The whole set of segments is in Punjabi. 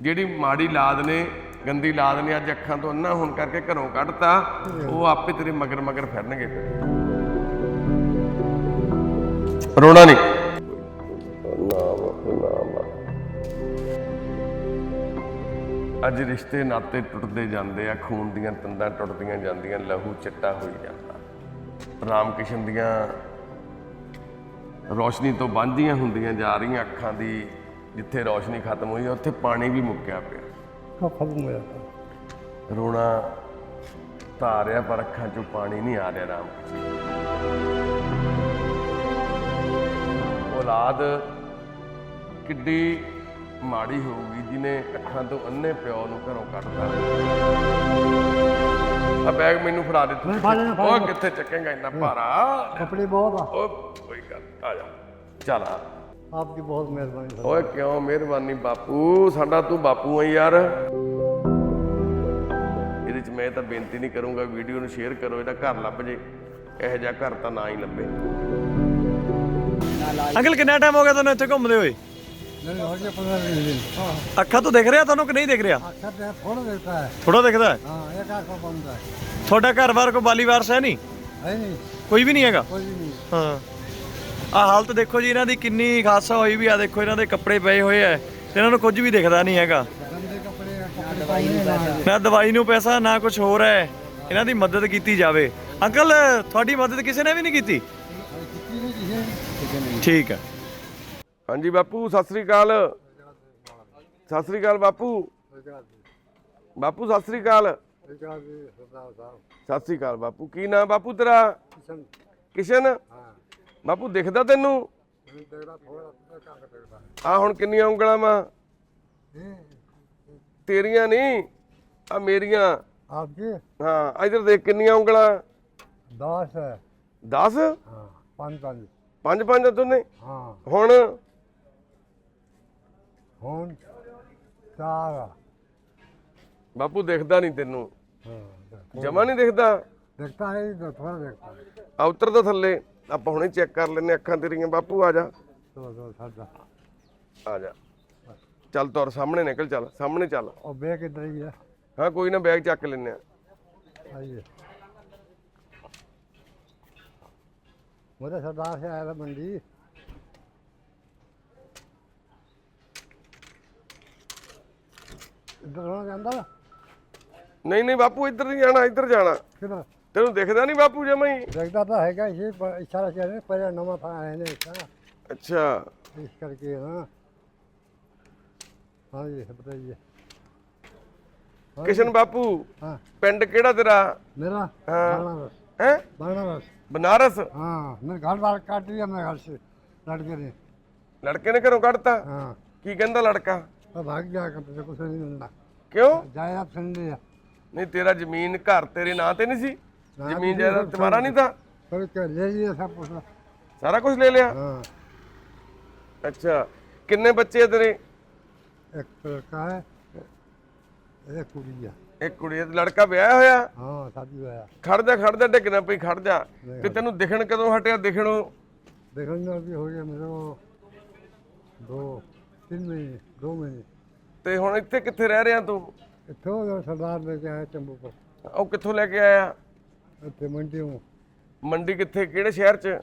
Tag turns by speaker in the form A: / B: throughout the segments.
A: ਜਿਹੜੀ ਮਾੜੀ ਲਾਦ ਨੇ ਗੰਦੀ ਲਾਦ ਨੇ ਅੱਜ ਅੱਖਾਂ ਤੋਂ ਅੰਨਾ ਹੋਣ ਕਰਕੇ ਘਰੋਂ ਕੱਢਤਾ ਉਹ ਆਪੇ ਤੇਰੇ ਮਗਰ ਮਗਰ ਫਿਰਨਗੇ ਫਿਰ। ਰੋਣਾ ਨਹੀਂ। ਅੱਜ ਰਿਸ਼ਤੇ ਨਾਤੇ ਟੁੱਟਦੇ ਜਾਂਦੇ ਆ ਖੂਨ ਦੀਆਂ ਤੰਦਾਂ ਟੁੱਟਦੀਆਂ ਜਾਂਦੀਆਂ ਲਹੂ ਚਿੱਟਾ ਹੋਈ ਜਾਂਦਾ। ਰਾਮ ਕਿਸ਼ਨ ਦੀਆਂ ਰੋਸ਼ਨੀ ਤੋਂ ਵਾਂਝੀਆਂ ਹੁੰਦੀਆਂ ਜਾ ਰਹੀਆਂ ਅੱਖਾਂ ਦੀ ਜਿੱਥੇ ਰੋਸ਼ਨੀ ਖਤਮ ਹੋਈ ਉੱਥੇ ਪਾਣੀ ਵੀ ਮੁੱਕਿਆ ਪਿਆ।
B: ਹਾਂ ਖਤਮ ਹੋਇਆ ਤਾਂ।
A: ਰੋਣਾ ਤਾਂ ਆ ਪਰ ਅੱਖਾਂ 'ਚੋਂ ਪਾਣੀ ਨਹੀਂ ਆ ਰਿਹਾ ਰਾਮ ਔਲਾਦ ਕਿੱਡੀ ਮਾੜੀ ਹੋਊਗੀ ਜਿਹਨੇ ਅੱਖਾਂ ਤੋਂ ਅੰਨੇ ਪਿਓ ਨੂੰ ਘਰੋਂ ਕੱਢਤਾ। ਆ ਬੈਗ ਮੈਨੂੰ ਫੜਾ ਦੇ ਤੂੰ
B: ਨਹੀਂ,
A: ਕਿੱਥੇ ਚੱਕੇਗਾ ਇੰਨਾ ਭਾਰਾ?
B: ਕੱਪੜੇ ਬਹੁਤ ਆ।
A: ਉਹ ਕੋਈ ਗੱਲ ਆ ਜਾ। ਚੱਲ ਆਪ
B: ਦੀ ਬਹੁਤ ਮਿਹਰਬਾਨੀ ਸਰ।
A: ਓਏ ਕਿਉਂ ਮਿਹਰਬਾਨੀ ਬਾਪੂ? ਸਾਡਾ ਤੂੰ ਬਾਪੂ ਆ ਯਾਰ। ਇਹਦੇ ਚ ਮੈਂ ਤਾਂ ਬੇਨਤੀ ਨਹੀਂ ਕਰੂੰਗਾ ਵੀਡੀਓ ਨੂੰ ਸ਼ੇਅਰ ਕਰੋ ਇਹਦਾ ਘਰ ਲੱਭ ਜੇ। ਇਹੋ ਜਿਹਾ ਘਰ ਤਾਂ ਨਾ ਹੀ ਲੱਭੇ।
C: ਅੰਕਲ ਕਿੰਨਾ ਟਾਈਮ ਹੋ ਗਿਆ ਤੁਹਾਨੂੰ ਇੱਥੇ ਘੁੰਮਦੇ ਹੋਏ? ਅੱਖਾਂ ਤੋਂ ਦਿਖ ਰਿਹਾ ਤੁਹਾਨੂੰ ਕਿ ਨਹੀਂ ਦਿਖ ਰਿਹਾ? ਥੋੜਾ ਦਿਖਦਾ ਹਾਂ।
B: ਇਹ ਘਰ ਕੋ ਬੰਦਾ
C: ਤੁਹਾਡਾ ਘਰ ਵਾਰ ਕੋ ਬਾਲੀ ਵਾਰਸ ਹੈ ਨਹੀਂ
B: ਨਹੀਂ।
C: ਕੋਈ ਵੀ ਨਹੀਂ ਹੈਗਾ?
B: ਕੋਈ ਵੀ ਨਹੀਂ।
C: ਹਾਂ। ਆ ਹਾਲਤ ਦੇਖੋ ਜੀ, ਇਹਨਾਂ ਦੀ ਕਿੰਨੀ ਖਾਸਾ ਹੋਈ ਵੀ ਆ, ਦੇਖੋ ਇਹਨਾਂ ਦੇ ਕੱਪੜੇ ਪਏ ਹੋਏ ਆ ਤੇ ਇਹਨਾਂ ਨੂੰ ਕੁਝ ਵੀ ਦਿਖਦਾ ਨਹੀਂ ਹੈਗਾ। ਨਾ ਦਵਾਈ ਨੂੰ ਪੈਸਾ, ਨਾ ਕੁਝ ਹੋਰ ਹੈ। ਇਹਨਾਂ ਦੀ ਮਦਦ ਕੀਤੀ ਜਾਵੇ। ਅੰਕਲ, ਤੁਹਾਡੀ ਮਦਦ ਕਿਸੇ ਨੇ ਵੀ ਨਹੀਂ ਕੀਤੀ? ਠੀਕ ਹੈ।
A: ਹਾਂਜੀ ਬਾਪੂ, ਸਤਿ ਸ੍ਰੀ ਅਕਾਲ। ਸਤਿ ਸ੍ਰੀ ਅਕਾਲ ਬਾਪੂ। ਬਾਪੂ, ਸਤਿ ਸ੍ਰੀ ਅਕਾਲ। ਸਤਿ ਸ੍ਰੀ ਅਕਾਲ ਬਾਪੂ, ਕੀ ਨਾਮ ਬਾਪੂ ਤੇਰਾ? ਕਿਸ਼ਨ। ਬਾਪੂ ਦਿਖਦਾ ਤੈਨੂੰ? ਆ ਹੁਣ ਕਿੰਨੀਆਂ ਉਂਗਲਾਂ
B: ਮਾਂ
A: ਤੇਰੀਆਂ ਨਹੀਂ ਆ ਮੇਰੀਆਂ।
B: ਆਪਕੇ?
A: ਹਾਂ ਇਧਰ ਦੇਖ ਕਿੰਨੀਆਂ ਉਂਗਲਾਂ?
B: 10 ਹੈ।
A: 10
B: ਹਾਂ 5
A: 5 5 5 ਦੋਨੇ
B: ਹਾਂ।
A: ਹੁਣ?
B: ਹੁਣ ਚਾਰ
A: ਬਾਪੂ ਦੇਖਦਾ ਨਹੀਂ ਤੈਨੂੰ।
B: ਹਾਂ
A: ਜਮਾ ਨਹੀਂ ਦਿਖਦਾ?
B: ਦਿਖਦਾ ਹੈ ਥੋੜਾ ਦਿਖਦਾ।
A: ਆ ਉਤਰਦਾ ਥੱਲੇ। ਆਪਾਂ ਹੁਣੇ ਚੈੱਕ ਕਰ ਲੈਨੇ ਅੱਖਾਂ ਤੇਰੀਆਂ। ਬਾਪੂ ਆ ਜਾ। ਚੱਲ ਤੁਰ ਸਾਹਮਣੇ ਨਿਕਲ ਚੱਲ ਸਾਹਮਣੇ ਚੱਲ।
B: ਉਹ ਬੈਗ ਕਿੱਧਰ ਹੀ ਆ?
A: ਹਾਂ ਕੋਈ ਨਾ ਬੈਗ ਚੱਕ ਲੈਨੇ ਆ
B: ਆਈਏ। ਮੋਰੇ ਸਰਦਾਰ ਸੇ ਆਇਆ ਮੰਡੀ। ਇੱਧਰ ਜਾਂਦਾ
A: ਨਹੀਂ ਨਹੀਂ ਬਾਪੂ ਇੱਧਰ ਨਹੀਂ ਜਾਣਾ ਇੱਧਰ ਜਾਣਾ।
B: ਕਿਧਰ?
A: ਤੈਨੂੰ ਦਿਖਦਾ ਨਹੀਂ ਬਾਪੂ ਜਮਾ ਹੀ
B: देखता तो है क्या इसी पर इशारा किया नहीं पहले नमा था है नहीं इसका
A: ਅੱਛਾ
B: इस करके हाँ हाँ जी बताइए
A: ਕਿਸ਼ਨ ਬਾਪੂ
B: हाँ
A: ਪਿੰਡ ਕਿਹੜਾ ਤੇਰਾ
B: मेरा
A: हाँ।
B: बनारस
A: ਹੈ
B: बनारस
A: ਬਨਾਰਸ
B: हाँ मेरे घर बार काट दिया मेरे घर से लड़के ने
A: ਲੜਕੇ ਨੇ ਘਰੋਂ ਕੱਢਤਾ
B: हाँ
A: ਕੀ ਕਹਿੰਦਾ ਲੜਕਾ
B: अब भाग गया करते थे कुछ नहीं मिलना
A: ਕਿਉਂ
B: जायदाद सुन लिया
A: ਨਹੀਂ ਤੇਰਾ ਜ਼ਮੀਨ ਘਰ ਤੇਰੇ ਨਾਂ ਤੇ ਨਹੀਂ ਸੀ
B: ਨਾਂ
A: ਜ਼ਮੀਨ ਜਾਇਦਾਦ ਤੁਹਾਡਾ ਨਹੀਂ ਤਾਂ? ਸਾਰਾ ਕੁਝ ਲੈ ਲਿਆ? ਅੱਛਾ ਕਿੰਨੇ ਬੱਚੇ ਆ ਤੇਰੇ?
B: ਇੱਕ ਲੜਕਾ ਹੈ ਇਹ ਕੁੜੀ ਆ।
A: ਇੱਕ ਕੁੜੀ ਆ ਲੜਕਾ ਵਿਆਹਿਆ ਹੋਇਆ?
B: ਹਾਂ ਸਾਡੀ ਹੋਇਆ
A: ਖੜ ਜਾ ਖੜ ਜਾ ਡਿੱਗਣਾ ਪਈ ਖੜ ਜਾ ਤੇ ਤੈਨੂੰ ਦਿਖਣ ਕਦੋਂ ਹਟਿਆ ਦਿਖਣੋਂ?
B: ਦੇਖਣ ਨਾਲ ਵੀ ਹੋ ਗਿਆ ਮੇਰੇ ਦੋ ਤਿੰਨ ਮਹੀਨੇ ਦੋ ਮਹੀਨੇ।
A: ਤੇ ਹੁਣ ਇੱਥੇ ਕਿੱਥੇ ਰਹਿ ਰਿਹਾ ਤੂੰ?
B: ਇੱਥੋਂ ਸਰਦਾਰ ਲੈ ਕੇ ਆਇਆ ਚੰਬੂਪੁਰ।
A: ਉਹ ਕਿੱਥੋਂ ਲੈ ਕੇ ਆਇਆ?
B: ਇੱਥੇ ਮੰਡੀ ਨੂੰ
A: ਮੰਡੀ ਕਿੱਥੇ ਕਿਹੜੇ ਸ਼ਹਿਰ 'ਚ?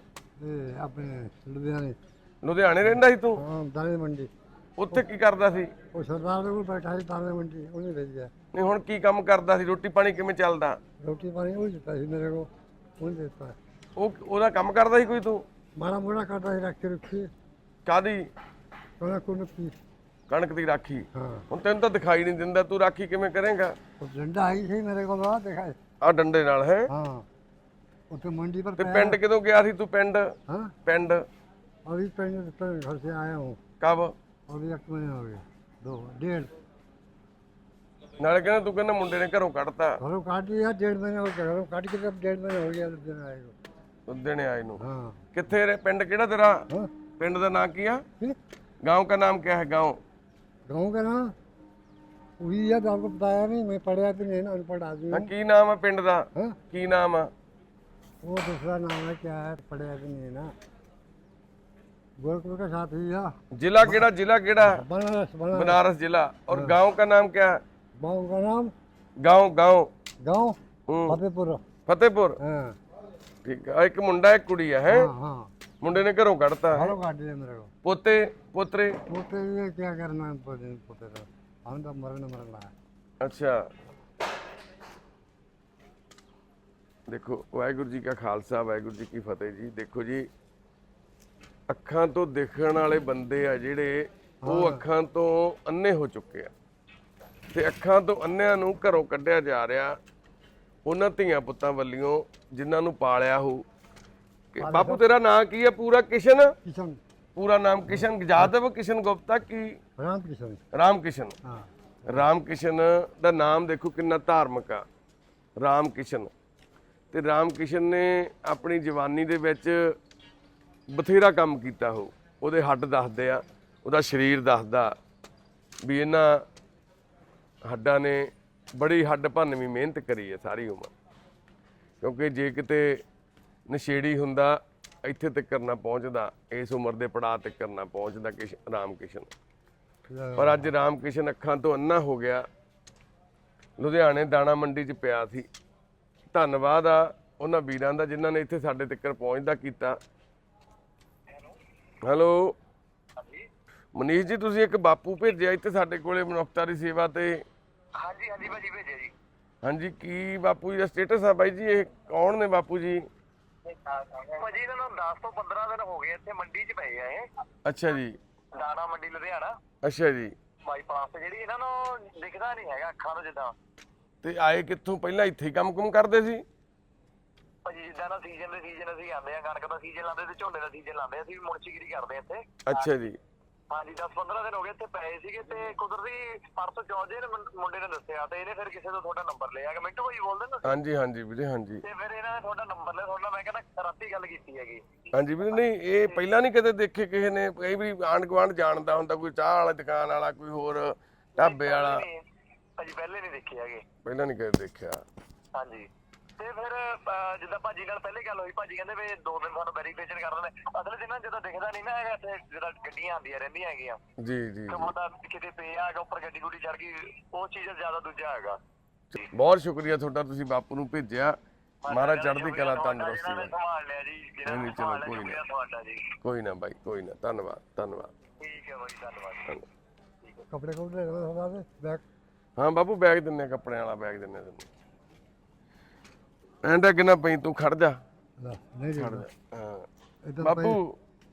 B: ਆਪਣੇ ਲੁਧਿਆਣੇ।
A: ਲੁਧਿਆਣੇ ਰਹਿੰਦਾ ਸੀ ਤੂੰ?
B: ਹਾਂ ਦਾਣੇ ਮੰਡੀ।
A: ਉੱਥੇ ਕੀ ਕਰਦਾ ਸੀ?
B: ਉਹ ਸਰਦਾਰ ਦੇ ਕੋਲ ਬੈਠਾ ਸੀ ਦਾਣੇ ਮੰਡੀ ਉਹਨੇ ਭੇਜਿਆ
A: ਨਹੀਂ ਹੁਣ ਕੀ ਕੰਮ ਕਰਦਾ ਸੀ? ਰੋਟੀ ਪਾਣੀ ਕਿਵੇਂ ਚੱਲਦਾ?
B: ਰੋਟੀ ਪਾਣੀ ਉਹ ਦਿੱਤਾ ਸੀ ਮੇਰੇ ਕੋਲ ਉਹਨੇ ਦਿੱਤਾ।
A: ਉਹ ਉਹਦਾ ਕੰਮ ਕਰਦਾ ਸੀ ਕੋਈ ਤੂੰ?
B: ਮਾਰਾ ਮੋੜਾ ਕਰਦਾ ਸੀ ਰੱਖ ਰੱਖੀ।
A: ਕਾਦੀ
B: ਉਹਨਾਂ ਕੋਲ ਕੀ।
A: ਕਣਕ ਦੀ ਰਾਖੀ। ਹੁਣ ਤੈਨੂੰ ਤਾਂ ਦਿਖਾਈ ਨਹੀਂ ਦਿੰਦਾ ਤੂੰ ਰਾਖੀ ਕਿਵੇਂ ਕਰੇਗਾ?
B: ਉਹ ਡੰਡਾ ਆਈ ਸੀ ਮੇਰੇ ਕੋਲ ਆ ਦਿਖਾਈ
A: ਆ ਡੰਡੇ ਨਾਲ ਹੈ
B: हाँ वो तो मंडी पर
A: ਤੇ
B: पाया।
A: ਪਿੰਡ ਕਿਦੋਂ ਗਿਆ ਸੀ ਤੂੰ ਪਿੰਡ
B: हाँ
A: ਪਿੰਡ
B: अभी पिंड पिंड घर से आया हूँ
A: ਕਬ
B: अभी एक महीने हो गए दो डेढ़
A: ਨਾਲੇ ਕਹਿੰਦਾ ਤੂੰ ਕਹਿੰਦਾ ਮੁੰਡੇ ਨੇ ਘਰੋਂ ਕੱਢਤਾ
B: घरों काट दिया डेढ़ महीने हो गया घरों काट के जब डेढ़ महीने हो गया दिन आए को
A: ਉਦਣੇ ਆਏ ਨੂੰ
B: हाँ
A: ਕਿੱਥੇ ਰੇ ਪਿੰਡ ਕਿਹੜਾ ਤੇਰਾ
B: हाँ
A: ਪਿੰਡ ਦਾ ਨਾਂ ਕੀ ਆ
B: फिर
A: गांव का नाम क्या है गांव
B: गाँव का नाम वही है तो आपको बताया नहीं मैं पढ़ा तो नहीं ना अनपढ़ आदमी
A: ਹਾਂ
B: हूँ
A: ਕੀ ਨਾਮ ਆ ਪਿੰਡ ਦਾ
B: हाँ
A: ਕੀ ਨਾਮ ਆ
B: वो दूसरा नाम है क्या है पढ़ा तो नहीं ना गोरखपुर के साथ ही है
A: जिला केड़ा जिला केड़ा
B: बनारस बनारस
A: बनारस जिला और गांव का नाम क्या है
B: गाँव का नाम
A: गांव गांव
B: गाँव
A: हम्म,
B: फतेहपुर
A: फतेहपुर
B: हाँ
A: ठीक है एक मुंडा एक कुड़ी है हैं?
B: हाँ हाँ
A: मुंडे ने घरों ਕੱਢਤਾ है
B: भाड़ो काट दिया मेरे को
A: पोते पोतरे
B: पोते ये क्या करना है पोते पोते का அவன் தான் முருகன்
A: ਅੱਛਾ ਦੇਖੋ ਵਾਹਿਗੁਰੂ ਜੀ ਕਾ ਖਾਲਸਾ ਵਾਹਿਗੁਰੂ ਜੀ ਕੀ ਫਤਿਹ ਜੀ ਦੇਖੋ ਜੀ ਅੱਖਾਂ ਤੋਂ ਦੇਖਣ ਵਾਲੇ ਬੰਦੇ ਆ ਜਿਹੜੇ ਉਹ ਅੱਖਾਂ ਤੋਂ ਅੰਨੇ ਹੋ ਚੁੱਕੇ ਆ ਤੇ ਅੱਖਾਂ ਤੋਂ ਅੰਨਿਆਂ ਨੂੰ ਘਰੋਂ ਕੱਢਿਆ ਜਾ ਰਿਹਾ ਉਹਨਾਂ ਧੀਆਂ ਪੁੱਤਾਂ ਵੱਲੋਂ ਜਿਨ੍ਹਾਂ ਨੂੰ ਪਾਲਿਆ ਹੋ ਬਾਪੂ ਤੇਰਾ ਨਾਂ ਕੀ ਹੈ ਪੂਰਾ ਕਿਸ਼ਨ
B: ਕਿਸ਼ਨ
A: ਪੂਰਾ ਨਾਮ ਕਿਸ਼ਨ ਜਾਦਵ ਕਿਸ਼ਨ ਗੁਪਤਾ ਕੀ
B: राम किशन
A: ਰਾਮ ਕਿਸ਼ਨ
B: हाँ
A: ਰਾਮ ਕਿਸ਼ਨ ਦਾ ਨਾਮ ਦੇਖੋ ਕਿੰਨਾ ਧਾਰਮਿਕ ਆ ਰਾਮ ਕਿਸ਼ਨ ਤੇ ਰਾਮ ਕਿਸ਼ਨ ਨੇ ਆਪਣੀ ਜਵਾਨੀ ਦੇ ਵਿੱਚ ਬਥੇਰਾ ਕੰਮ ਕੀਤਾ ਹੋ ਉਹਦੇ ਹੱਡ ਦੱਸਦੇ ਆ ਉਹਦਾ ਸਰੀਰ ਦੱਸਦਾ ਵੀ ਇਹਨਾਂ ਹੱਡਾਂ ਨੇ ਬੜੀ ਹੱਡ ਭੰਨਵੀਂ ਮਿਹਨਤ ਕਰੀ ਹੈ ਸਾਰੀ ਉਮਰ ਕਿਉਂਕਿ ਜੇ ਕਿਤੇ ਨਸ਼ੇੜੀ ਹੁੰਦਾ ਇੱਥੇ ਤੱਕ ਕਰਨਾ ਪਹੁੰਚਦਾ ਇਸ ਉਮਰ ਦੇ ਪੜਾਅ ਤੱਕ ਕਰਨਾ ਪਹੁੰਚਦਾ ਕਿਸ਼ ਰਾਮ ਕਿਸ਼ਨ ਪਰ ਅੱਜ ਰਾਮ ਕਿਸ਼ਨ ਅੱਖਾਂ ਤੋਂ ਅੰਨਾ ਹੋ ਗਿਆ। ਲੁਧਿਆਣੇ ਦਾਣਾ ਮੰਡੀ 'ਚ ਪਿਆ ਸੀ। ਧੰਨਵਾਦ ਆ ਉਹਨਾਂ ਵੀਰਾਂ ਦਾ ਜਿਨ੍ਹਾਂ ਨੇ ਇੱਥੇ ਸਾਡੇ ਤੱਕ ਪਹੁੰਚਦਾ ਕੀਤਾ। ਹੈਲੋ। ਮਨੀਸ਼ ਜੀ ਤੁਸੀਂ ਇੱਕ ਬਾਪੂ ਭੇਜਿਆ ਇੱਥੇ ਸਾਡੇ ਕੋਲੇ ਮਨੁੱਖਤਾ ਦੀ ਸੇਵਾ ਤੇ।
D: ਹਾਂਜੀ ਹਾਂਜੀ ਭਾਜੀ ਭੇਜਿਆ ਜੀ।
A: ਹਾਂਜੀ ਕੀ ਬਾਪੂ ਜੀ ਦਾ ਸਟੇਟਸ ਆ ਬਾਈ ਜੀ? ਇਹ ਕੌਣ ਨੇ ਬਾਪੂ ਜੀ?
D: ਭਾਜੀ ਇਹਨਾਂ ਨੂੰ 10 ਤੋਂ 15 ਦਿਨ ਹੋ ਗਏ ਇੱਥੇ ਮੰਡੀ 'ਚ ਪਏ ਆ ਇਹ।
A: ਅੱਛਾ ਜੀ।
D: ਦਾਣਾ ਮੰਡੀ ਲੁਧਿਆਣਾ।
A: ਅੱਛਾ ਜੀ।
D: ਬਾਈਪਾਸ ਤੇ ਜਿਹੜੀ ਇਹਨਾਂ ਨੂੰ ਦਿਖਦਾ ਨਹੀਂ ਹੈਗਾ ਅੱਖਾਂ ਤੋਂ ਜਿੱਦਾਂ।
A: ਤੇ ਆਏ ਕਿੱਥੋਂ? ਪਹਿਲਾਂ ਇੱਥੇ ਹੀ ਕੰਮ ਕੁਮ ਕਰਦੇ ਸੀ?
D: ਭਾਜੀ ਜਿੱਦਾਂ ਨਾ ਸੀਜ਼ਨ ਦੇ ਸੀਜ਼ਨ ਅਸੀਂ ਆਉਂਦੇ ਆ ਕਣਕ ਦਾ ਸੀਜ਼ਨ ਲਾਉਂਦੇ ਤੇ ਝੋਨੇ ਦਾ ਸੀਜ਼ਨ ਲਾਉਂਦੇ ਅਸੀਂ ਮੁਨਸ਼ੀਗਿਰੀ ਕਰਦੇ ਆ ਇੱਥੇ।
A: ਅੱਛਾ ਜੀ।
D: ਹਾਂਜੀ 10-15 ਦਿਨ ਹੋ ਗਏ ਇੱਥੇ ਪਏ ਸੀਗੇ ਤੇ ਕੁਦਰਤੀ ਪਰਸੋਂ ਚੌਥੇ ਨੇ ਮੁੰਡੇ ਨੇ ਦੱਸਿਆ ਤੇ ਇਹਨੇ ਫਿਰ ਕਿਸੇ ਤੋਂ ਤੁਹਾਡਾ ਨੰਬਰ ਲਿਆ ਕਿ ਮਿੰਟੂ ਭਾਈ ਬੋਲਦੇ ਨਾ
A: ਹਾਂਜੀ ਹਾਂਜੀ ਵੀਰੇ ਹਾਂਜੀ।
D: ਤੇ ਫਿਰ ਇਹਨਾਂ ਨੇ ਤੁਹਾਡਾ ਨੰਬਰ ਲਿਆ ਤੁਹਾਡਾ ਮੈਂ ਕਹਿੰਦਾ ਰਾਤੀ ਗੱਲ ਕੀਤੀ ਹੈਗੀ।
A: ਹਾਂਜੀ ਵੀਰੇ ਨਹੀਂ ਇਹ ਪਹਿਲਾਂ ਨਹੀਂ ਕਦੇ ਦੇਖੇ ਕਿਸੇ ਨੇ ਕਈ ਵਾਰੀ ਆਂਢ ਗੁਆਂਢ ਜਾਣਦਾ ਹੁੰਦਾ ਕੋਈ ਚਾਹ ਵਾਲਾ ਦੁਕਾਨ ਵਾਲਾ ਕੋਈ ਹੋਰ ਢਾਬੇ ਵਾਲਾ।
D: ਨਹੀਂ, ਭਾਜੀ ਪਹਿਲੇ ਨਹੀਂ ਦੇਖੇ ਹੈਗੇ।
A: ਪਹਿਲਾਂ ਨਹੀਂ ਕਦੇ ਦੇਖਿਆ।
D: ਹਾਂਜੀ। ਤੇ ਫਿਰ ਅਹ, ਜਿੱਦਾਂ ਭਾਜੀ ਨਾਲ ਪਹਿਲੇ ਗੱਲ ਹੋਈ ਭਾਜੀ ਕਹਿੰਦੇ ਵੀ ਦੋ ਦਿਨ ਸਾਨੂੰ ਵੈਰੀਫਿਕੇਸ਼ਨ ਕਰ ਲੈਣੇ ਅਸਲ ਚ ਨਾ ਜਦੋਂ ਦਿਖਦਾ ਨਹੀਂ ਨਾ ਹੈਗਾ ਇੱਥੇ ਜਿਹੜਾ ਗੱਡੀਆਂ ਆਉਂਦੀਆਂ ਰਹਿੰਦੀਆਂ ਹੈਗੀਆਂ।
A: ਜੀ ਜੀ
D: ਤੇ ਮੁੰਡਾ ਕਿਤੇ ਪਿਆ ਹੈਗਾ ਉੱਪਰ ਗੱਡੀ ਗੁੱਡੀ ਚੜ ਗਈ ਉਹ ਚੀਜ਼ ਜ਼ਿਆਦਾ ਦੂਜਾ ਹੈਗਾ।
A: ਬਹੁਤ ਸ਼ੁਕਰੀਆ ਤੁਹਾਡਾ ਤੁਸੀਂ ਬਾਪੂ ਨੂੰ ਭੇਜਿਆ। ਮਹਾਰਾਜ ਚੜ੍ਹਦੀ ਕਲਾ ਤੰਦਰੁਸਤੀ ਵਾਲੀ।
D: ਸੰਭਾਲ ਲਿਆ ਜੀ
A: ਨਹੀਂ,
D: ਨਹੀਂ,
A: ਚਲੋ, ਕੋਈ
D: ਤੁਹਾਡਾ ਜੀ।
A: ਕੋਈ ਨਾ ਬਾਈ ਕੋਈ ਨਾ। ਧੰਨਵਾਦ ਧੰਨਵਾਦ।
D: ਠੀਕ ਹੈ ਬਾਈ ਧੰਨਵਾਦ।
B: ਕੱਪੜੇ ਕੁਪੜੇ ਰੱਖਦਾ ਹੁੰਦਾ ਬੈਗ।
A: ਹਾਂ ਬਾਪੂ ਬੈਗ ਦਿੰਨੇ ਕੱਪੜਿਆਂ ਵਾਲਾ ਬੈਗ ਦਿੰਨੇ ਤੈਨੂੰ ਐਂਡਾ ਕਿੰਨਾ ਪਈ ਤੂੰ ਖੜ ਜਾ
B: ला, नहीं
A: ਖੜ
B: देगा
A: ਜਾ ਹਾਂ
B: इधर
A: ਬਾਪੂ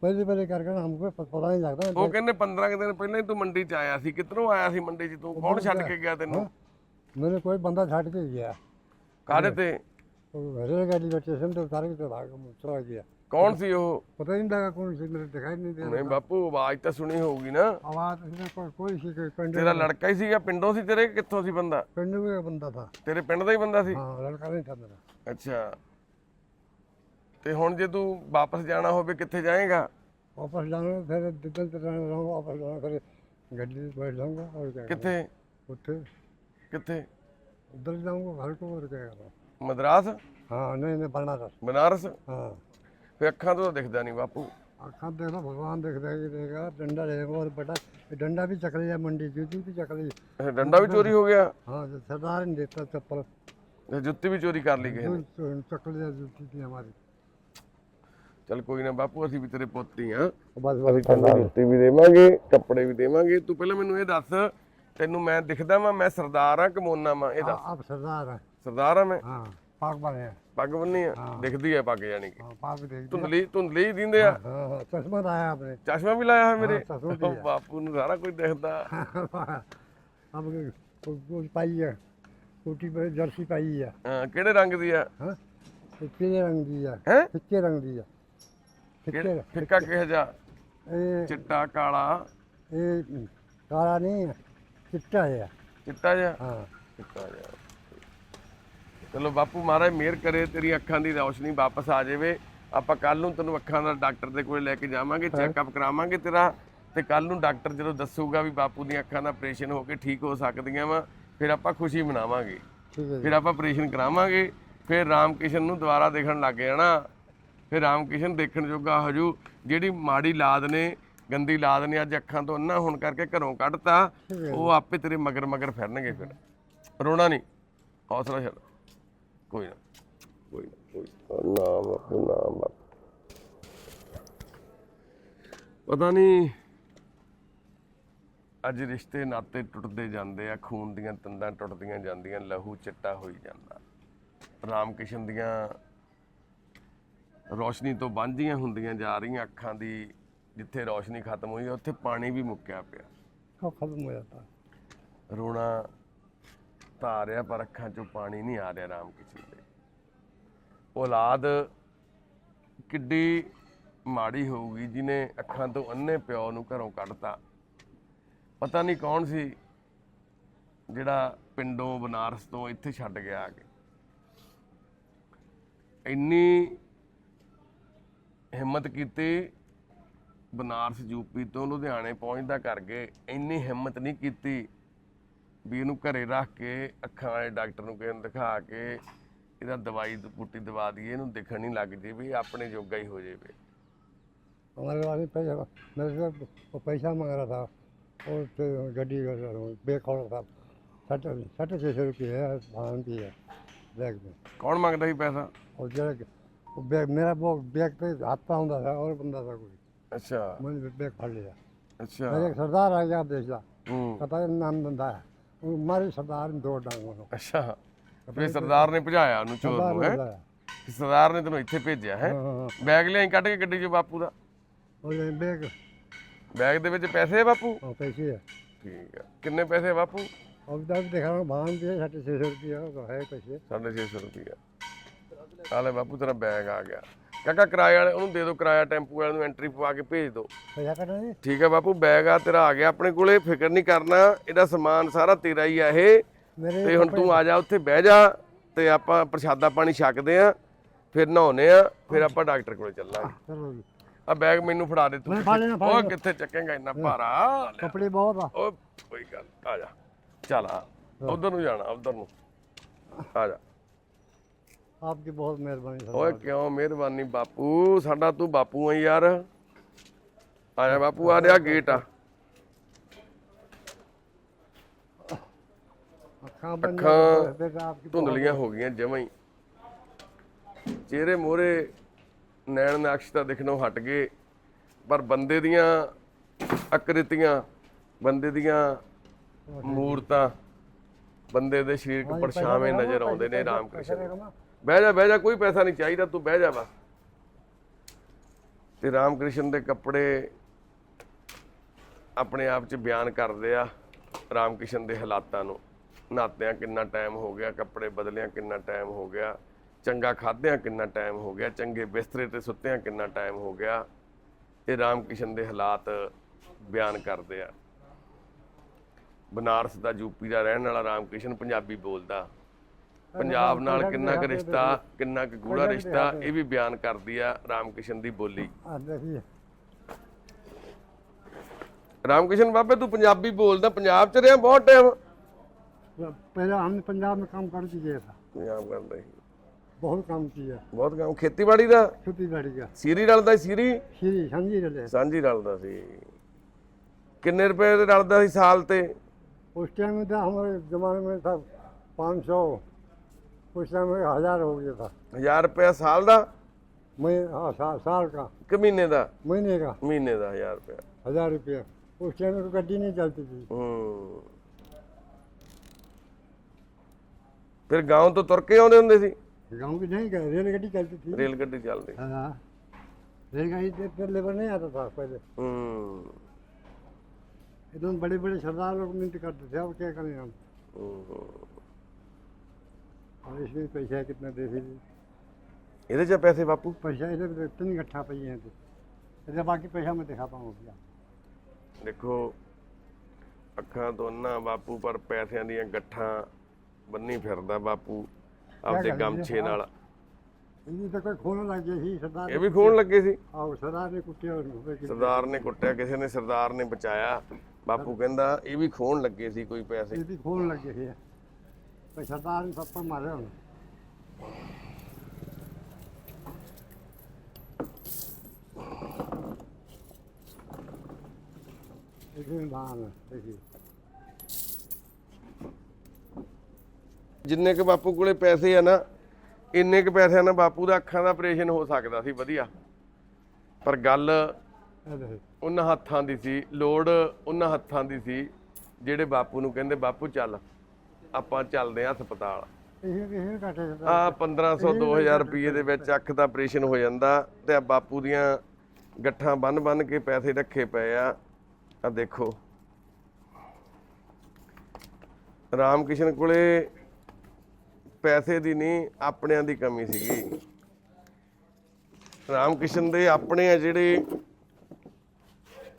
B: पहले पहले कर कर हमको प- पता नहीं लगता
A: ਉਹ ਕਹਿੰਦੇ 15 ਕੁ ਦਿਨ ਪਹਿਲਾਂ ਹੀ ਤੂੰ ਮੰਡੀ 'ਚ ਆਇਆ ਸੀ ਕਿੱਧਰੋਂ ਆਇਆ ਸੀ ਮੰਡੀ 'ਚ ਤੂੰ ਕੌਣ ਛੱਡ ਕੇ ਗਿਆ ਤੈਨੂੰ
B: मैंने कोई बंदा छाट के गया
A: ਕਾਹਦੇ ਤੇ
B: तो रेलगाड़ी का स्टेशन तो उतार के तो भाग चला गया
A: ਕੌਣ ਸੀ ਉਹ?
B: ਪਤਾ ਨਹੀਂ ਲੱਗਾ ਕੌਣ ਸੀ ਮੇਰੇ ਦਿਖਾਈ ਨਹੀਂ ਦੇ
A: ਨਹੀਂ ਬਾਪੂ ਆਵਾਜ਼ ਤਾਂ ਸੁਣੀ ਹੋਊਗੀ ਨਾ।
B: ਆਵਾਜ਼ ਇਹਨਾਂ ਕੋਲ ਕੋਈ ਸੀ ਕੋਈ ਪਿੰਡ
A: ਤੇਰਾ ਲੜਕਾ ਹੀ ਸੀਗਾ ਪਿੰਡੋਂ ਸੀ ਤੇਰੇ ਕਿੱਥੋਂ ਸੀ ਬੰਦਾ?
B: ਪਿੰਡ ਦਾ ਬੰਦਾ ਥਾ।
A: ਤੇਰੇ ਪਿੰਡ ਦਾ ਹੀ ਬੰਦਾ ਸੀ?
B: ਹਾਂ ਲੜਕਾ ਨਹੀਂ ਥਾ ਮੇਰਾ।
A: ਅੱਛਾ। ਤੇ ਹੁਣ ਜੇ ਤੂੰ ਵਾਪਸ ਜਾਣਾ ਹੋਵੇ ਕਿੱਥੇ ਜਾਏਗਾ?
B: ਵਾਪਸ ਜਾਣਾ ਫਿਰ ਦਿੱਕਤ ਤੇ ਜਾਣਾ ਵਾਪਸ ਜਾਣਾ ਫਿਰ ਗੱਡੀ ਤੇ ਬੈਠ ਜਾਊਂਗਾ ਔਰ
A: ਕਿੱਥੇ?
B: ਉੱਥੇ।
A: ਕਿੱਥੇ?
B: ਉਧਰ ਜਾਊਂਗਾ ਘਰ ਤੋਂ
A: ਮਦਰਾਸ?
B: ਹਾਂ ਨਹੀਂ ਨਹੀਂ ਬਨਾਰਸ।
A: ਬਨਾਰਸ?
B: ਹਾਂ।
A: ਫੇ ਅੱਖਾਂ ਤੋਂ ਦਿਖਦਾ ਨਹੀਂ ਬਾਪੂ।
B: ਅੱਖਾਂ ਤੇ ਨਾ ਭਗਵਾਨ ਦੇਖਦਾ ਜੀ ਦੇਖਾ ਡੰਡਾ ਲੈ ਬਹੁਤ ਵੱਡਾ ਇਹ ਡੰਡਾ ਵੀ ਚੱਕ ਲਿਆ ਮੰਡੀ ਜੁੱਤੀ ਵੀ ਚੱਕ
A: ਲਈ। ਡੰਡਾ ਵੀ ਚੋਰੀ ਹੋ ਗਿਆ?
B: ਹਾਂ ਸਰਦਾਰ ਨੇ ਦਿੱਤਾ
A: ਚੱਪਲ। ਜੁੱਤੀ ਵੀ ਚੋਰੀ ਕਰ ਲਈ
B: ਕਿਸੇ ਚੱਕ ਲਿਆ ਜੁੱਤੀ ਦੀ ਹਮਾਰੀ
A: ਚਲ ਕੋਈ ਨਾ ਬਾਪੂ ਅਸੀਂ ਵੀ ਤੇਰੇ ਪੁੱਤ ਹੀ ਆ।
B: ਬਸ ਬਸ
A: ਤੈਨੂੰ ਜੁੱਤੀ ਵੀ ਦੇਵਾਂਗੇ ਕੱਪੜੇ ਵੀ ਦੇਵਾਂਗੇ। ਤੂੰ ਪਹਿਲਾਂ ਮੈਨੂੰ ਇਹ ਦੱਸ ਤੈਨੂੰ ਮੈਂ ਦਿਖਦਾ ਵਾਂ ਮੈਂ ਸਰਦਾਰ ਆ ਕਮੋਨਾ ਵਾਂ ਇਹਦਾ
B: ਆਪ ਸਰਦਾਰ ਆ।
A: ਸਰਦਾਰ ਆ ਮੈਂ?
B: ਹਾਂ। ਪੱਗ ਬੰਨੇ
A: ਪੱਗ ਬੰਨੀ ਆ? ਦਿਖਦੀ ਆ ਪੱਗ ਯਾਨੀ ਕਿ।
B: ਪੱਗ ਦੇਖਦੀ
A: ਧੁੰਦਲੀ ਧੁੰਦਲੀ ਹੀ ਦਿੰਦੇ ਆ।
B: ਚਸ਼ਮਾ ਲਾਇਆ ਆਪਣੇ।
A: ਚਸ਼ਮਾ ਵੀ ਲਾਇਆ ਹੋਇਆ ਮੇਰੇ। ਬਾਪੂ ਨੂੰ ਸਾਰਾ ਕੁਝ ਦਿਖਦਾ।
B: ਹਮ ਕੋਈ ਪਾਈ ਆ। ਕੋਟੀ ਪਰ ਜਰਸੀ ਪਾਈ ਆ।
A: ਹਾਂ ਕਿਹੜੇ ਰੰਗ ਦੀ ਆ?
B: ਹਾਂ ਕਿਹੜੇ ਰੰਗ ਦੀ ਆ।
A: ਹੈ?
B: ਫਿੱਕੇ ਰੰਗ ਦੀ ਆ। ਫਿੱਕੇ
A: ਫਿੱਕਾ ਕਿਹੋ ਜਿਹਾ?
B: ਇਹ
A: ਚਿੱਟਾ ਕਾਲਾ।
B: ਇਹ ਕਾਲਾ ਨਹੀਂ ਚਿੱਟਾ ਜਿਹਾ।
A: ਚਿੱਟਾ ਜਿਹਾ?
B: ਹਾਂ।
A: ਚਿੱਟਾ ਜਿਹਾ। ਚਲੋ ਬਾਪੂ ਮਹਾਰਾਜ ਮਿਹਰ ਕਰੇ ਤੇਰੀ ਅੱਖਾਂ ਦੀ ਰੌਸ਼ਨੀ ਵਾਪਸ ਆ ਜਾਵੇ। ਆਪਾਂ ਕੱਲ ਨੂੰ ਤੈਨੂੰ ਅੱਖਾਂ ਦਾ ਡਾਕਟਰ ਦੇ ਕੋਲ ਲੈ ਕੇ ਜਾਵਾਂਗੇ ਚੈੱਕਅਪ ਕਰਾਵਾਂਗੇ ਤੇਰਾ ਤੇ ਕੱਲ ਨੂੰ ਡਾਕਟਰ ਜਦੋਂ ਦੱਸੂਗਾ ਵੀ ਬਾਪੂ ਦੀਆਂ ਅੱਖਾਂ ਦਾ ਆਪਰੇਸ਼ਨ ਹੋ ਕੇ ਠੀਕ ਹੋ ਸਕਦੀਆਂ ਵਾ ਫਿਰ ਆਪਾਂ ਖੁਸ਼ੀ ਮਨਾਵਾਂਗੇ। ਫਿਰ ਆਪਾਂ ਆਪਰੇਸ਼ਨ ਕਰਾਵਾਂਗੇ ਫਿਰ ਰਾਮਕਿਸ਼ਨ ਨੂੰ ਦੁਬਾਰਾ ਦੇਖਣ ਲੱਗ ਜਾਣਾ ਫਿਰ ਰਾਮਕਿਸ਼ਨ ਦੇਖਣ ਜੋਗਾ ਹਜੂ ਜਿਹੜੀ ਮਾੜੀ ਲਾਦ ਨੇ ਗੰਦੀ ਲਾਦ ਨੇ ਅੱਜ ਅੱਖਾਂ ਤੋਂ ਅੰਨਾ ਹੋਣ ਕਰਕੇ ਘਰੋਂ ਕੱਢਤਾ ਉਹ ਆਪੇ ਤੇਰੇ ਮਗਰ ਮਗਰ ਫਿਰਨਗੇ ਫਿਰ। ਰੋਣਾ ਨਹੀਂ ਹੌਸਲਾ ਛੱਡ। ਕੋਈ ਨਾ। ਕੋਈ ਨਾ ਕੋਈ ਨਾ। ਨਾਮ ਬਾਪੂ ਨਾਮ ਪਤਾ ਨਹੀਂ ਅੱਜ ਰਿਸ਼ਤੇ ਨਾਤੇ ਟੁੱਟਦੇ ਜਾਂਦੇ ਆ ਖੂਨ ਦੀਆਂ ਤੰਦਾਂ ਟੁੱਟਦੀਆਂ ਜਾਂਦੀਆਂ ਲਹੂ ਚਿੱਟਾ ਹੋਈ ਜਾਂਦਾ। ਰਾਮ ਕਿਸ਼ਨ ਦੀਆਂ ਰੋਸ਼ਨੀ ਤੋਂ ਬਾਂਝੀਆਂ ਹੁੰਦੀਆਂ ਜਾ ਰਹੀਆਂ ਅੱਖਾਂ ਦੀ ਜਿੱਥੇ ਰੋਸ਼ਨੀ ਖਤਮ ਹੋਈ ਉੱਥੇ ਪਾਣੀ ਵੀ ਮੁੱਕਿਆ ਪਿਆ।
B: ਖਤਮ ਹੋ ਜਾਂਦਾ।
A: ਰੋਣਾ ਤਾਂ ਆ ਰਿਹਾ, ਪਰ ਅੱਖਾਂ 'ਚੋਂ ਪਾਣੀ ਨਹੀਂ ਆ ਰਿਹਾ ਰਾਮ ਕਿਸ਼ਨ ਦੇ। ਔਲਾਦ ਕਿੱਡੀ ਮਾੜੀ ਹੋਊਗੀ ਜਿਹਨੇ ਅੱਖਾਂ ਤੋਂ ਅੰਨੇ ਪਿਓ ਨੂੰ ਘਰੋਂ ਕੱਢਤਾ। ਪਤਾ ਨਹੀਂ ਕੌਣ ਸੀ ਜਿਹੜਾ ਪਿੰਡੋਂ ਬਨਾਰਸ ਤੋਂ ਇੱਥੇ ਛੱਡ ਗਿਆ ਆ ਕੇ। ਇੰਨੀ ਹਿੰਮਤ ਕੀਤੀ ਬਨਾਰਸ ਯੂਪੀ ਤੋਂ ਲੁਧਿਆਣੇ ਪਹੁੰਚਦਾ ਕਰਕੇ, ਇੰਨੀ ਹਿੰਮਤ ਨਹੀਂ ਕੀਤੀ ਵੀ ਇਹਨੂੰ ਘਰੇ ਰੱਖ ਕੇ ਅੱਖਾਂ ਵਾਲੇ ਡਾਕਟਰ ਨੂੰ ਕਿਸੇ ਨੂੰ ਦਿਖਾ ਕੇ ਇਹਦਾ ਦਵਾਈ ਬੂਟੀ ਦਵਾ ਦਈਏ ਇਹਨੂੰ ਦਿਖਣ ਨਹੀਂ ਲੱਗ ਜੇ ਵੀ ਆਪਣੇ ਜੋਗਾ ਹੀ ਹੋ ਜਾਵੇ
B: हमारे वाले पैसा मेरे से वो पैसा मांग रहा था और तो गड्डी बैग खोल था साढ़े साढ़े छः सौ रुपये है भान भी है बैग में
A: ਕੌਣ ਮੰਗਦਾ ਸੀ ਪੈਸਾ
B: और जरा वो बैग मेरा वो बैग पे हाथ पाँव था और बंदा था कोई
A: ਅੱਛਾ
B: मैंने बैग फाड़ लिया
A: ਅੱਛਾ
B: मेरे एक सरदार आ गया बेचता
A: ਹੂੰ
B: पता नहीं नाम धंधा है ਮਾਰੇ ਸਰਦਾਰ ਨੇ ਦੋ ਡਾਂਗ ਉਹਨੂੰ।
A: ਅੱਛਾ। ਫਿਰ ਸਰਦਾਰ ਨੇ ਭਜਾਇਆ ਉਹਨੂੰ ਚੋਰ ਨੂੰ ਹੈ?
B: ਬੁਲਾਇਆ।
A: ਸਰਦਾਰ ਨੇ ਤੈਨੂੰ ਇੱਥੇ ਭੇਜਿਆ ਹੈ?
B: ਹਾਂ,
A: ਬੈਗ ਲਿਆਈ ਕੱਢ ਕੇ ਗੱਡੀ 'ਚ ਬਾਪੂ ਦਾ?
B: ਉਹ ਲੈਂਦੇ ਕਿ
A: ਬੈਗ ਦੇ ਵਿੱਚ ਪੈਸੇ ਆ ਬਾਪੂ?
B: ਉਹ ਪੈਸੇ ਆ।
A: ਠੀਕ ਆ। ਕਿੰਨੇ ਪੈਸੇ ਬਾਪੂ?
B: ਉਹ ਵੀ ਤਾਂ ਦੇਖਾਂ ਬਾਹਨ ਦੇ 650 ਰੁਪਏ ਹੈ ਪੈਸੇ।
A: 650 ਰੁਪਇਆ ਆ ਬਾਪੂ ਤੇਰਾ ਬੈਗ ਆ ਗਿਆ। ਕਾਕਾ ਕਿਰਾਏ ਵਾਲੇ ਉਹਨੂੰ ਦੇ ਦਿਓ ਕਿਰਾਇਆ ਟੈਂਪੂ ਵਾਲੇ ਨੂੰ ਐਂਟਰੀ ਪਵਾ ਕੇ ਭੇਜ ਦਿਓ। ਠੀਕ ਹੈ ਬਾਪੂ ਬੈਗ ਆ ਤੇਰਾ ਆ ਗਿਆ ਆਪਣੇ ਕੋਲੇ ਫਿਕਰ ਨਹੀਂ ਕਰਨਾ ਇਹਦਾ ਸਮਾਨ ਸਾਰਾ ਤੇਰਾ ਹੀ ਆ ਇਹ। ਤੇ ਹੁਣ ਤੂੰ ਆ ਜਾ ਉੱਥੇ ਬਹਿ ਜਾ ਤੇ ਆਪਾਂ ਪ੍ਰਸ਼ਾਦਾ ਪਾਣੀ ਛਕਦੇ ਆ ਫਿਰ ਨਹਾਉਨੇ ਆ ਫਿਰ ਆਪਾਂ ਡਾਕਟਰ ਕੋਲੇ ਚੱਲਾਂਗੇ।
B: ਚਲੋ
A: ਆ ਬੈਗ ਮੈਨੂੰ ਫੜਾ ਦੇ ਤੂੰ।
B: ਮੈਂ ਫੜ ਲੈਣਾ,
A: ਕਿੱਥੇ ਚੱਕੇਗਾ ਇੰਨਾ ਭਾਰਾ?
B: ਕੱਪੜੇ ਬਹੁਤ ਆ।
A: ਓਏ ਕੋਈ ਗੱਲ ਆ ਜਾ। ਚੱਲ ਆ ਉਧਰ ਨੂੰ ਜਾਣਾ ਉਧਰ ਨੂੰ। ਆ ਜਾ।
B: ਆਪਕੀ ਬਹੁਤ ਮਿਹਰਬਾਨੀ ਸਰ।
A: ਓਏ ਕਿਉਂ ਮਿਹਰਬਾਨੀ ਬਾਪੂ? ਸਾਡਾ ਤੂੰ ਬਾਪੂ ਆ ਯਾਰ। ਆਇਆ ਬਾਪੂ ਆ ਰਿਹਾ ਗੇਟ ਆ। ਅੱਖਾਂ
B: ਅੱਖਾਂ
A: ਧੁੰਦਲੀਆਂ ਹੋ ਗਈਆਂ ਜਮਾਂ ਚਿਹਰੇ ਮੋਹਰੇ ਨੈਣ ਨਕਸ਼ ਤਾਂ ਦਿਖਣੋਂ ਹਟ ਗਏ ਪਰ ਬੰਦੇ ਦੀਆਂ ਅਕ੍ਰਿਤੀਆਂ ਬੰਦੇ ਦੀਆਂ ਮੂਰਤਾਂ ਬੰਦੇ ਦੇ ਸ਼ਰੀਰਕ ਪਰਛਾਵੇਂ ਨਜ਼ਰ ਆਉਂਦੇ ਨੇ
B: ਰਾਮਕ੍ਰਿਸ਼ਨ
A: ਬਹਿ ਜਾ ਬਹਿ ਜਾ, ਕੋਈ ਪੈਸਾ ਨਹੀਂ ਚਾਹੀਦਾ, ਤੂੰ ਬਹਿ ਜਾ ਬਸ। ਤੇ ਰਾਮ ਕ੍ਰਿਸ਼ਨ ਦੇ ਕੱਪੜੇ ਆਪਣੇ ਆਪ 'ਚ ਬਿਆਨ ਕਰਦੇ ਆ ਰਾਮਕ੍ਰਿਸ਼ਨ ਦੇ ਹਾਲਾਤਾਂ ਨੂੰ। ਨਹਾਤਿਆਂ ਕਿੰਨਾ ਟਾਈਮ ਹੋ ਗਿਆ, ਕੱਪੜੇ ਬਦਲਿਆਂ ਕਿੰਨਾ ਟਾਈਮ ਹੋ ਗਿਆ, ਚੰਗਾ ਖਾਦਿਆਂ ਕਿੰਨਾ ਟਾਈਮ ਹੋ ਗਿਆ, ਚੰਗੇ ਬਿਸਤਰੇ ਤੇ ਸੁੱਤਿਆਂ ਕਿੰਨਾ ਟਾਈਮ ਹੋ ਗਿਆ, ਇਹ ਰਾਮ ਕ੍ਰਿਸ਼ਨ ਦੇ ਹਾਲਾਤ ਬਿਆਨ ਕਰਦੇ ਆ। ਬਨਾਰਸ ਦਾ ਯੂਪੀ ਦਾ ਰਹਿਣ ਵਾਲਾ ਰਾਮ ਕ੍ਰਿਸ਼ਨ ਪੰਜਾਬੀ ਬੋਲਦਾ। ਪੰਜਾਬ ਨਾਲ ਕਿੰਨਾ ਕੁ ਰਿਸ਼ਤਾ ਕਿੰਨਾ ਕੁ ਗੂੜਾ ਰਿਸ਼ਤਾ ਇਹ ਵੀ ਬਿਆਨ ਕਰਦੀ ਆ ਰਾਮਕਿਸ਼ਨ ਦੀ ਬੋਲੀ। ਰਾਮਕਿਸ਼ਨ ਬਾਬੇ ਤੂੰ ਪੰਜਾਬੀ ਬੋਲਦਾ ਪੰਜਾਬ ਚ ਰਿਹਾ ਬਹੁਤ ਟਾਈਮ
B: ਪਹਿਲਾਂ ਹਮ ਪੰਜਾਬ ਮੇਂ ਕੰਮ ਕਰ ਚੁਕੇ ਸਾ।
A: ਪੰਜਾਬ ਕਰਦਾ ਸੀ।
B: ਬਹੁਤ ਕੰਮ ਕੀਤਾ
A: ਬਹੁਤ ਕੰਮ ਖੇਤੀਬਾੜੀ ਦਾ?
B: ਖੇਤੀਬਾੜੀ ਦਾ।
A: ਸੀਰੀ ਰਲਦਾ ਸੀਰੀ?
B: ਸੀਰੀ ਸਾਂਝੀ ਰਲਦਾ
A: ਸਾਂਝੀ ਰਲਦਾ ਸੀ। ਕਿੰਨੇ ਰੁਪਏ ਦੇ ਰਲਦਾ ਸੀ ਸਾਲ ਤੇ?
B: ਉਸ ਟਾਈਮ ਦਾ ਹਮਾਰੇ ਜ਼ਮਾਨੇ ਮੇਂ ਸਭ उस समय हजार हो गया था
A: ਹਜ਼ਾਰ ਰੁਪਇਆ ਸਾਲ ਦਾ
B: मैं हाँ सा, साल का
A: ਕਿ ਮਹੀਨੇ ਦਾ
B: महीने का
A: ਮਹੀਨੇ ਦਾ 1000 ਰੁਪਇਆ
B: हजार रुपया उस टाइम तो गड्डी नहीं चलती थी
A: ਹੂੰ ਫਿਰ گاਉਂ ਤੋਂ ਤੁਰ ਕੇ ਆਉਂਦੇ ਹੁੰਦੇ ਸੀ
B: गाँव की नहीं गए रेलगाड़ी चलती थी
A: ਰੇਲ ਗੱਡੀ ਚੱਲਦੀ
B: हाँ रेलगाड़ी से फिर लेबर नहीं आता था पहले
A: ਹੂੰ
B: एकदम बड़े बड़े सरदार लोग मिनट करते थे अब क्या करें हम
A: हम्म।
B: और इसमें पैसा कितना दे थे
A: ਇਹਦੇ ਚ ਪੈਸੇ ਬਾਪੂ
B: पैसा इधर तो इतनी इकट्ठा पे हैं थे इधर बाकी पैसा मैं दिखा पाऊँ भैया
A: ਦੇਖੋ ਅੱਖਾਂ ਤੋਂ ਅੰਨਾ ਬਾਪੂ ਪਰ ਪੈਸਿਆਂ ਦੀਆਂ ਗੱਠਾਂ ਬੰਨੀ ਫਿਰਦਾ ਬਾਪੂ ਆਪਦੇ
B: ਕਰੀਏ?
A: ਗਮਛੇ ਨਾਲ
B: इन्हीं तो कोई खोने लग गए थी सरदार
A: ਇਹ ਵੀ ਖੋਣ ਲੱਗੇ ਸੀ
B: और सरदार ने कुत्ते और रुपए की
A: ਸਰਦਾਰ ਨੇ ਕੁੱਟਿਆ ਕਿਸੇ ਨੇ ਸਰਦਾਰ ਨੇ ਬਚਾਇਆ ਬਾਪੂ ਕਹਿੰਦਾ ਇਹ ਵੀ ਖੋਣ ਲੱਗੇ ਸੀ ਕੋਈ ਪੈਸੇ
B: ये भी खोने लग गए थे ਸਰਦਾਰ ਸੱਪੜ ਮਾਰਿਆ ਹੁਣ।
A: ਜਿੰਨੇ ਕ ਬਾਪੂ ਕੋਲੇ ਪੈਸੇ ਆ ਨਾ ਇੰਨੇ ਕ ਪੈਸਿਆਂ ਨਾ ਬਾਪੂ ਦਾ ਅੱਖਾਂ ਦਾ ਆਪਰੇਸ਼ਨ ਹੋ ਸਕਦਾ ਸੀ ਵਧੀਆ। ਪਰ ਗੱਲ ਉਹਨਾਂ ਹੱਥਾਂ ਦੀ ਸੀ ਲੋੜ ਉਹਨਾਂ ਹੱਥਾਂ ਦੀ ਸੀ ਜਿਹੜੇ ਬਾਪੂ ਨੂੰ ਕਹਿੰਦੇ ਬਾਪੂ ਚੱਲ। ਆਪਾਂ ਚੱਲਦੇ ਆ ਹਸਪਤਾਲ।
B: ਇਹ ਇਹ ਘਾਟੇ
A: ਆ 1500 2000 ਰੁਪਏ ਦੇ ਵਿੱਚ ਅੱਖ ਦਾ ਆਪਰੇਸ਼ਨ ਹੋ ਜਾਂਦਾ ਤੇ ਆ ਬਾਪੂ ਦੀਆਂ ਗੱਠਾਂ ਬੰਨ ਬੰਨ ਕੇ ਪੈਸੇ ਰੱਖੇ ਪਏ ਆ। ਆ ਦੇਖੋ। ਰਾਮ ਕਿਸ਼ਨ ਕੋਲੇ ਪੈਸੇ ਦੀ ਨਹੀਂ ਆਪਣਿਆਂ ਦੀ ਕਮੀ ਸੀਗੀ। ਰਾਮ ਕਿਸ਼ਨ ਦੇ ਆਪਣੇ ਆ ਜਿਹੜੇ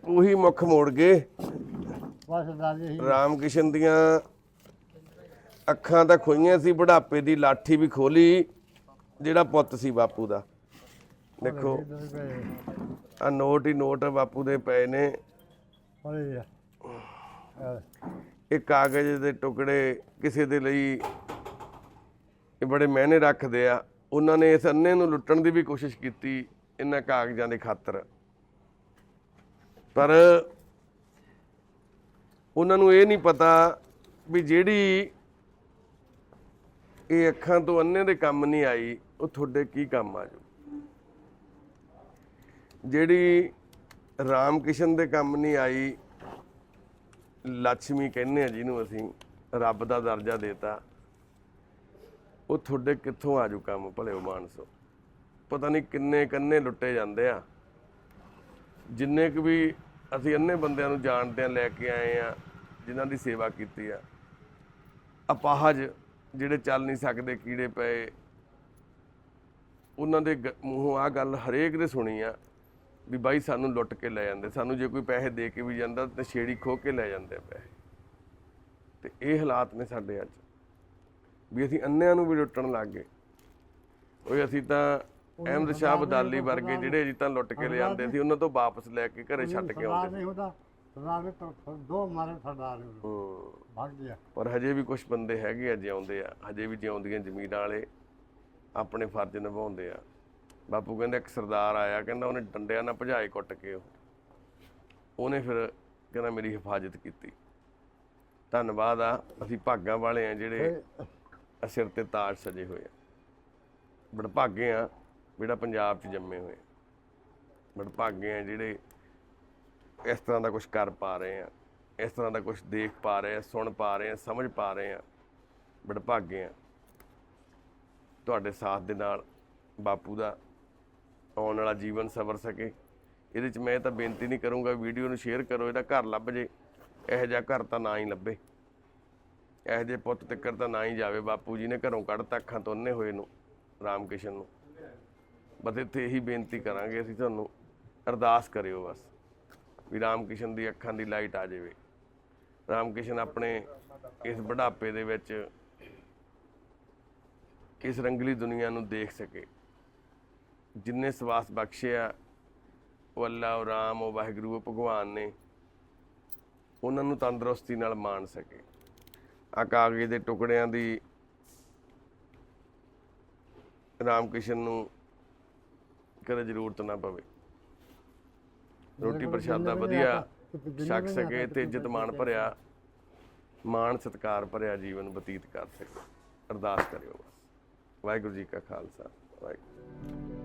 A: ਉਹੀ ਮੁੱਖ ਮੋੜ ਗਏ।
B: ਬਸ
A: ਰਾਮ ਕਿਸ਼ਨ ਦੀਆਂ ਅੱਖਾਂ ਤਾਂ ਖੋਈਆਂ ਸੀ, ਬੁਢਾਪੇ ਦੀ ਲਾਠੀ ਵੀ ਖੋਲੀ, ਜਿਹੜਾ ਪੁੱਤ ਸੀ ਬਾਪੂ ਦਾ। ਦੇਖੋ ਆ ਨੋਟ ਹੀ ਨੋਟ ਬਾਪੂ ਦੇ ਪਏ ਨੇ। ਇਹ ਕਾਗਜ਼ ਦੇ ਟੁਕੜੇ ਕਿਸੇ ਦੇ ਲਈ ਇਹ ਬੜੇ ਮਹਿਨੇ ਰੱਖਦੇ ਆ। ਉਹਨਾਂ ਨੇ ਇਸ ਅੰਨੇ ਨੂੰ ਲੁੱਟਣ ਦੀ ਵੀ ਕੋਸ਼ਿਸ਼ ਕੀਤੀ ਇਹਨਾਂ ਕਾਗਜ਼ਾਂ ਦੇ ਖਾਤਰ। ਪਰ ਉਹਨਾਂ ਨੂੰ ਇਹ ਨਹੀਂ ਪਤਾ ਵੀ ਜਿਹੜੀ ਇਹ ਅੱਖਾਂ ਤੋਂ ਅੰਨੇ ਦੇ ਕੰਮ ਨਹੀਂ ਆਈ, ਉਹ ਤੁਹਾਡੇ ਕੀ ਕੰਮ ਆ ਜੂ ਜਿਹੜੀ ਰਾਮ ਕਿਸ਼ਨ ਦੇ ਕੰਮ ਨਹੀਂ ਆਈ ਲక్ష్ਮੀ ਕਹਿੰਦੇ ਆ ਜਿਹਨੂੰ ਅਸੀਂ ਰੱਬ ਦਾ ਦਰਜਾ ਦੇਤਾ, ਉਹ ਤੁਹਾਡੇ ਕਿੱਥੋਂ ਆਜੂ ਕੰਮ ਭਲੇ ਮਾਨਸੋ? ਪਤਾ ਨਹੀਂ ਕਿੰਨੇ ਕੰਨੇ ਲੁੱਟੇ ਜਾਂਦੇ ਆ। ਜਿੰਨੇ ਕੁ ਵੀ ਅਸੀਂ ਅੰਨੇ ਬੰਦਿਆਂ ਨੂੰ ਜਾਣਦੇ ਆ ਲੈ ਕੇ ਆਏ ਆ, ਜਿਨ੍ਹਾਂ ਦੀ ਸੇਵਾ ਕੀਤੀ ਆ। ਅਪਾਹਜ ਜਿਹੜੇ ਚੱਲ ਨਹੀਂ ਸਕਦੇ ਕੀੜੇ ਪਏ ਉਹਨਾਂ ਦੇ ਮੂੰਹੋਂ ਆ ਗੱਲ ਹਰੇਕ ਦੇ ਸੁਣੀ ਆ ਵੀ ਬਾਈ ਸਾਨੂੰ ਲੁੱਟ ਕੇ ਲੈ ਜਾਂਦੇ ਸਾਨੂੰ ਜੇ ਕੋਈ ਪੈਸੇ ਦੇ ਕੇ ਵੀ ਜਾਂਦਾ ਤੇ ਛੇੜੀ ਖੋ ਕੇ ਲੈ ਜਾਂਦੇ ਪੈਸੇ। ਤੇ ਇਹ ਹਾਲਾਤ ਨੇ ਸਾਡੇ ਅੱਜ। ਵੀ ਅਸੀਂ ਅੰਨਿਆਂ ਨੂੰ ਵੀ ਲੁੱਟਣ ਲੱਗ ਗਏ। ਓਏ ਅਸੀਂ ਤਾਂ ਅਹਿਮਦ ਸ਼ਾਹ ਬਦਾਲੀ ਵਰਗੇ ਜਿਹੜੇ ਅਜੇ ਤਾਂ ਲੁੱਟ ਕੇ ਲੈ ਜਾਂਦੇ ਸੀ ਉਹਨਾਂ ਤੋਂ ਵਾਪਸ ਲੈ ਕੇ ਘਰੇ ਛੱਡ ਕੇ ਆਉਂਦੇ
B: ਹੁੰਦਾ। ਸਰਦਾਰ ਦੇ ਤਾਂ ਦੋ ਮਾਰੇ ਸਰਦਾਰ ਨੇ। ਉਹਨੂੰ।
A: ਹੂੰ।
B: ਭਾਗ ਗਿਆ
A: ਪਰ ਹਜੇ ਵੀ ਕੁਝ ਬੰਦੇ ਹੈਗੇ ਆ ਜਿਉਂਦੇ ਆ। ਹਜੇ ਵੀ ਜਿਉਂਦੀਆਂ ਜ਼ਮੀਰਾਂ ਵਾਲੇ ਆਪਣੇ ਫਰਜ਼ ਨਿਭਾਉਂਦੇ ਆ। ਬਾਪੂ ਕਹਿੰਦਾ ਇੱਕ ਸਰਦਾਰ ਆਇਆ ਕਹਿੰਦਾ ਉਹਨੇ ਡੰਡਿਆਂ ਨਾਲ ਭਜਾਏ ਕੁੱਟ ਕੇ ਉਹ। ਉਹਨੇ ਫਿਰ ਕਹਿੰਦਾ ਮੇਰੀ ਹਿਫਾਜ਼ਤ ਕੀਤੀ। ਧੰਨਵਾਦ ਆ ਅਸੀਂ ਭਾਗਾਂ ਵਾਲੇ ਆ ਜਿਹੜੇ ਆ ਸਿਰ ਤੇ ਤਾਜ ਸਜੇ ਹੋਏ ਆ। ਬੜਭਾਗੇ ਆ ਜਿਹੜਾ ਪੰਜਾਬ 'ਚ ਜੰਮੇ ਹੋਏ ਬੜਭਾਗੇ ਆ ਜਿਹੜੇ ਇਸ ਤਰ੍ਹਾਂ ਦਾ ਕੁਝ ਕਰ ਪਾ ਰਹੇ ਆ ਇਸ ਤਰ੍ਹਾਂ ਦਾ ਕੁਝ ਦੇਖ ਪਾ ਰਹੇ ਆ ਸੁਣ ਪਾ ਰਹੇ ਆ ਸਮਝ ਪਾ ਰਹੇ ਆ ਬੜਭਾਗੇ ਆ ਤੁਹਾਡੇ ਸਾਥ ਦੇ ਨਾਲ ਬਾਪੂ ਦਾ ਆਉਣ ਵਾਲਾ ਜੀਵਨ ਸਵਰ ਸਕੇ। ਇਹਦੇ 'ਚ ਮੈਂ ਤਾਂ ਬੇਨਤੀ ਨਹੀਂ ਕਰੂੰਗਾ, ਵੀਡੀਓ ਨੂੰ ਸ਼ੇਅਰ ਕਰੋ, ਇਹਦਾ ਘਰ ਲੱਭ ਜੇ। ਇਹੋ ਜਿਹਾ ਘਰ ਤਾਂ ਨਾ ਹੀ ਲੱਭੇ। ਇਹੋ ਜਿਹੇ ਪੁੱਤ ਤਿੱਕਰ ਤਾਂ ਨਾ ਹੀ ਜਾਵੇ। ਬਾਪੂ ਜੀ ਨੇ ਘਰੋਂ ਕੱਢਤਾ ਅੱਖਾਂ ਤੋਂ ਅੰਨੇ ਹੋਏ ਨੂੰ ਰਾਮ ਕਿਸ਼ਨ ਨੂੰ। ਬਸ ਇੱਥੇ ਇਹੀ ਬੇਨਤੀ ਕਰਾਂਗੇ ਅਸੀਂ ਤੁਹਾਨੂੰ, ਅਰਦਾਸ ਕਰਿਓ ਬਸ। ਵੀ ਰਾਮ ਦੀ ਅੱਖਾਂ ਦੀ ਲਾਈਟ ਆ ਜਾਵੇ। ਰਾਮ ਆਪਣੇ ਇਸ ਬੁਢਾਪੇ ਦੇ ਵਿੱਚ ਇਸ ਰੰਗਲੀ ਦੁਨੀਆ ਨੂੰ ਦੇਖ ਸਕੇ। ਜਿੰਨੇ ਸਵਾਸ ਬਖਸ਼ਿਆ ਉਹ ਅੱਲਾ, ਉਹ ਰਾਮ, ਉਹ ਵਾਹਿਗੁਰੂ, ਉਹ ਭਗਵਾਨ ਨੇ, ਉਹਨਾਂ ਨੂੰ ਤੰਦਰੁਸਤੀ ਨਾਲ ਮਾਣ ਸਕੇ। ਆ ਕਾਗਜ਼ ਦੇ ਟੁਕੜਿਆਂ ਦੀ ਰਾਮਕ੍ਰਿਸ਼ਨ ਨੂੰ ਕਦੇ ਜ਼ਰੂਰਤ ਨਾ ਪਵੇ। ਰੋਟੀ ਪ੍ਰਸ਼ਾਦਾ ਵਧੀਆ ਛਕ ਸਕੇ ਤੇ ਇੱਜ਼ਤ ਮਾਣ ਭਰਿਆ ਮਾਣ ਸਤਕਾਰ ਭਰਿਆ ਜੀਵਨ ਬਤੀਤ ਕਰ ਸਕੇ। ਅਰਦਾਸ ਕਰਿਓ ਵਾਹਿਗੁਰੂ ਜੀ ਕਾ ਖਾਲਸਾ ਵਾਹਿਗੁਰੂ।